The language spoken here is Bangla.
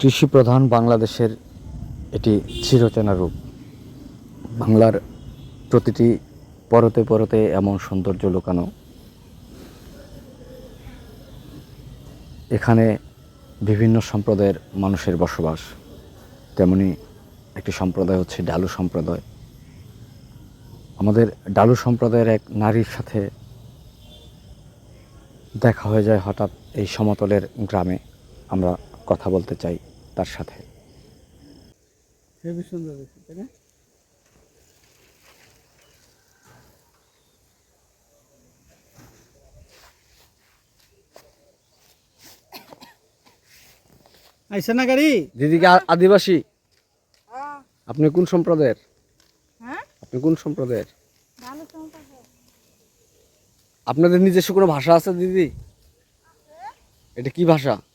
কৃষি প্রধান বাংলাদেশের এটি চিরচেনা রূপ। বাংলার প্রতিটি পরতে পরতে এমন সৌন্দর্য লুকানো। এখানে বিভিন্ন সম্প্রদায়ের মানুষের বসবাস। তেমনি একটি সম্প্রদায় হচ্ছে ডালু সম্প্রদায়। আমাদের ডালু সম্প্রদায়ের এক নারীর সাথে দেখা হয়ে যায় হঠাৎ এই সমতলের গ্রামে। আমরা কথা বলতে চাই। তার সাথে। হেবি সুন্দর হয়েছে তাই না? আইসা না গাড়ি? দিদি কি আ- আদিবাসী। আপনি কোন সম্প্রদায়ের? হ্যাঁ? আপনি কোন সম্প্রদায়ের? আপনাদের নিজস্ব কোনো ভাষা আছে দিদি? এটা কি ভাষা?